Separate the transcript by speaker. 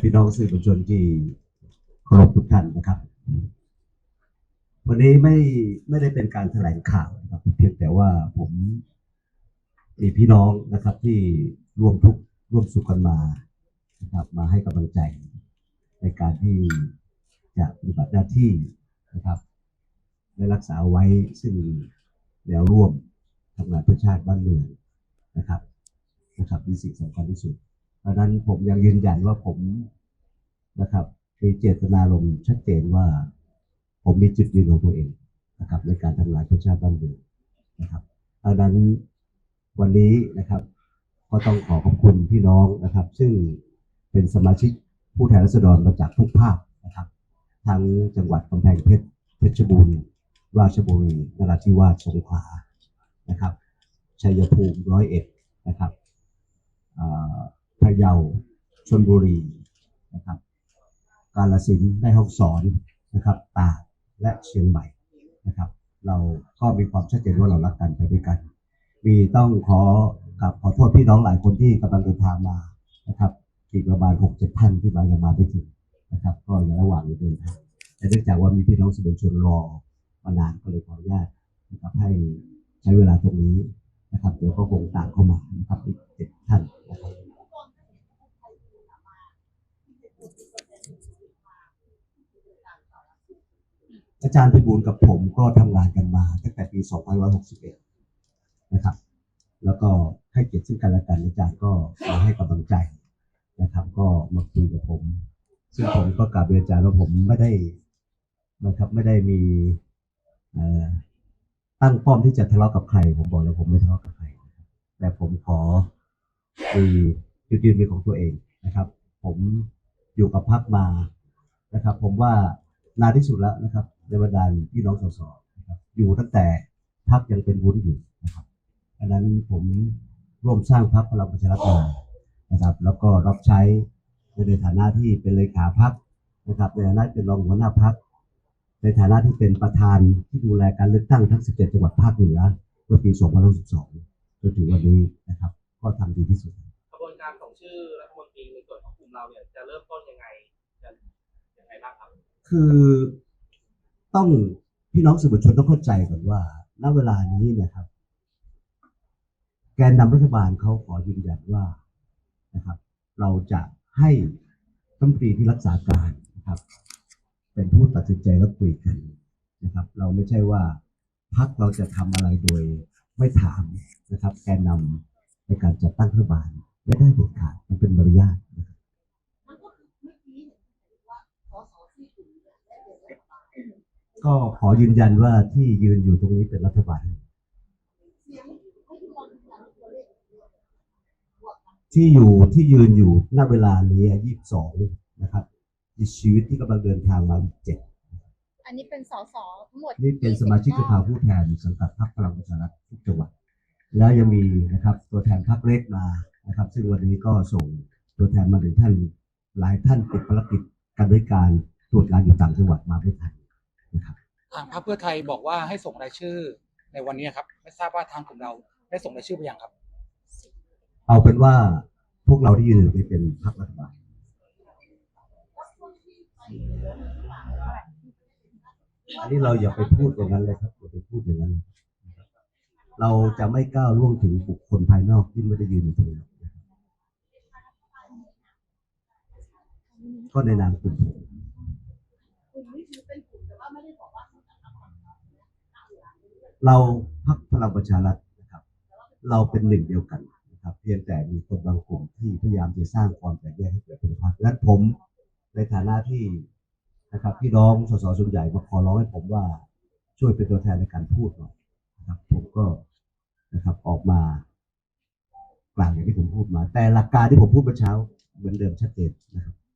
Speaker 1: ับพี่น้องสื่อมวลชนที่เคารพทุกท่านนะครับ วันนี้ไม่ไม่ได้เป็นการแถลงข่าวนะครับเพียงแต่ว่าผมมีพี่น้องนะครับ ที่ร่วมทุกข์ร่วมสุขกันมานะครับ มาให้กำลังใจในการที่จะปฏิบัติหน้าที่นะครับได้รักษาไว้ซึ่งแนวร่วมทำงานเพื่อชาติบ้านเมืองนะครับนะครับมีสิ่งสำคัญที่สุด เพราะนั้นผมยังยืนยันว่าผมนะครับมีเจตนารมณ์ชัดเจนว่า ผมมีจุดยืนของตัวเองนะครับ ในการทำงานเพื่อชาติบ้านเมืองนะครับดังนั้นวันนี้นะครับก็ต้องขอขอบคุณพี่น้องนะครับ ซึ่งเป็นสมาชิกผู้แทนราษฎรมาจากทุกภาคนะครับ ทั้งจังหวัดกำแพงเพชรเพชรบูรณ์ ราชบุรีนราธิวาสสงขลานะครับชัยภูมิร้อยเอ็ดนะครับอ่าะเยาชลบุรีนะครับ กาลสินธุ์แม่ฮ่องสอนนะครับ ตากและเชียงใหม่นะครับ เราก็มีความชัดเจนว่าเรารักกันไปด้วยกัน มีต้องขอกับขอโทษพี่น้องหลายคนที่กำลังเดินทางมานะครับอีกประมาณหกเจ็ดท่านที่มายังมาไม่ถึงนะครับ ก็อยู่ระหว่างเดินทางแต่เนื่องจากว่ามีพี่น้องสื่อมวลชนรอมานานก็เลยขออนุญาตนะครับให้ใช้เวลาตรงนี้นะครับเดี๋ยวก็คงตามเข้ามานะครับอีกเจ็ดท่านนะครับ อาจารย์พิบูลกับผมก็ทำงานกันมาตั้งแต่ปี 2561 นะครับ แล้วก็ให้เกียรติซึ่งกันและกันอาจารย์ก็มาให้กำลังใจนะครับ ก็มาคุยกับผม ซึ่งผมก็กราบเรียนอาจารย์ว่าผมไม่ได้นะครับไม่ได้มีตั้งป้อมที่จะทะเลาะกับใคร ผมบอกแล้วผมไม่ทะเลาะกับใคร แต่ผมขอมีจุดยืนเป็นของตัวเองนะครับ ผมอยู่กับพรรคมานะครับ ผมว่า นานที่สุดแล้วนะครับ ในบรรดาพี่น้องสสนะครับอยู่ตั้งแต่พรรคยังเป็นวุ้นอยู่นะครับอันนั้นผมร่วมสร้างพรรคพลังประชารัฐมานะครับ แล้วก็รับใช้ในฐานะที่เป็นเลขาพรรคนะครับในฐานะเป็นรองหัวหน้าพรรคในฐานะที่เป็นประธานที่ดูแลการเลือกตั้งทั้ง 17 จังหวัดภาคเหนือเมื่อปี2562จนถึงวันนี้นะครับ ก็ทำดีที่สุด
Speaker 2: กระบวนการส่งชื่อรัฐมนตรีในส่วนของกลุ่มเราเนี่ยจะเริ่มต้นยังไง คื
Speaker 1: อต้องพี่น้องสื่อมวลชนต้องเข้าใจก่อนว่าณเวลานี้เนะครับ แกนนำรัฐบาลเขาขอยืนยันว่านะครับ เราจะให้รัฐมนตรีที่รักษาการนะครับ เป็นผู้ตัดสินใจและคุยกันนะครับ เราไม่ใช่ว่าพักเราจะทำอะไรโดยไม่ถามนะครับ แกนนำในการจัดตั้งรัฐบาลไม่ได้เด็ดขาดมันเป็นมารยาทนะครับ
Speaker 3: มันก็คือเมื่อกี้เห็นว่าสสที่ถึงเนี่ยได้เป็นรัฐบาล
Speaker 1: ก็ ขอยืนยันว่าที่ยืนอยู่ตรงนี้เป็นรัฐบาล
Speaker 3: เสียงไม่ที่เราทำตัวเลขบวกกัน
Speaker 1: ที่อยู่ที่ยืนอยู่ณเวลานี้ยี่สิบสองนะครับมีชีวิตที่กำลังเดินทางมาอีกเจ็ด
Speaker 4: อันนี้เป็นสสทั้งหมด
Speaker 1: นี่เป็นสมาชิกสภาผู้แทนสังกัดพรรคพลังประชารัฐทุกจังหวัดแล้วยังมีนะครับตัวแทนพรรคเล็กมานะครับ ซึ่งวันนี้ก็ส่งตัวแทนมาหนึ่งท่านหลายท่านติดภารกิจการด้วยการตรวจงานอยู่ต่างจังหวัดมาไม่ทันนะครับ
Speaker 5: ทางพรรคเพื่อไทยบอกว่าให้ส่งรายชื่อในวันนี้ครับ ไม่ทราบว่าทางกลุ่มเราได้ส่งรายชื่อไปยังครับ
Speaker 1: เอาเป็นว่าพวกเราที่ยืนอยู่นี่เป็นพรรครัฐบาลอันนี้เราอย่าไปพูดอย่างนั้นเลยครับอย่าไปพูดอย่างนั้น เราจะไม่ก้าวล่วงถึงบุคคลภายนอกที่ไม่ได้ยืนอยู่ตรงนี้นะครับก็ในนามกลุ่มผม เราพักพลังประชารัฐนะครับ เราเป็นหนึ่งเดียวกันนะครับ เพียงแต่มีคนบางกลุ่มที่พยายามจะสร้างความแตกแยกให้เกิดเป็นพรรคและผมในฐานะที่นะครับพี่น้องสสส่วนใหญ่มาขอร้องให้ผมว่าช่วยเป็นตัวแทนในการพูดหน่อยนะครับ ผมก็นะครับออกมากล่าวอย่างที่ผมพูดมา แต่หลักการที่ผมพูดเมื่อเช้าเหมือนเดิมชัดเจนนะครับ